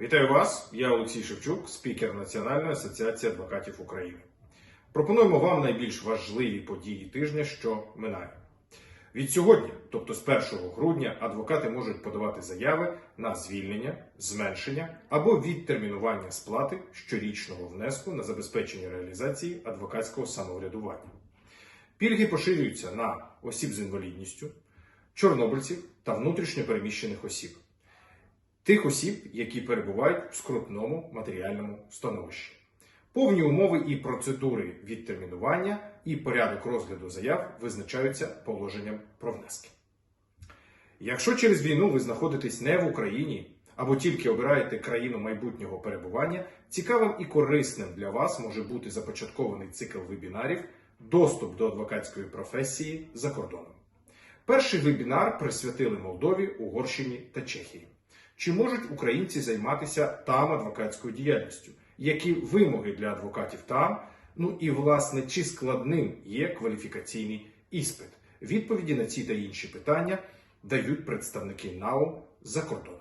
Вітаю вас! Я Олексій Шевчук, спікер Національної асоціації адвокатів України. Пропонуємо вам найбільш важливі події тижня, що минає. Від сьогодні, тобто з 1 грудня, адвокати можуть подавати заяви на звільнення, зменшення або відтермінування сплати щорічного внеску на забезпечення реалізації адвокатського самоврядування. Пільги поширюються на осіб з інвалідністю, чорнобильців та внутрішньо переміщених осіб, тих осіб, які перебувають в скрутному матеріальному становищі. Повні умови і процедури відтермінування і порядок розгляду заяв визначаються положенням про внески. Якщо через війну ви знаходитесь не в Україні або тільки обираєте країну майбутнього перебування, цікавим і корисним для вас може бути започаткований цикл вебінарів Доступ до адвокатської професії за кордоном. Перший вебінар присвятили Молдові, Угорщині та Чехії. Чи можуть українці займатися там адвокатською діяльністю? Які вимоги для адвокатів там? Ну і власне, чи складним є кваліфікаційний іспит? Відповіді на ці та інші питання дають представники НАУ за кордоном.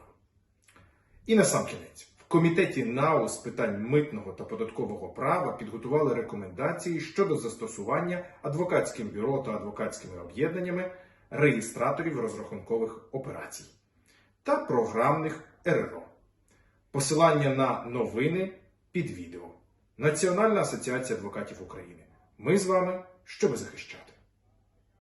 І на сам кінець. В комітеті НАУ з питань митного та податкового права підготували рекомендації щодо застосування адвокатським бюро та адвокатськими об'єднаннями реєстраторів розрахункових операцій та програмних РРО. Посилання на новини під відео. Національна асоціація адвокатів України. Ми з вами, щоб захищати.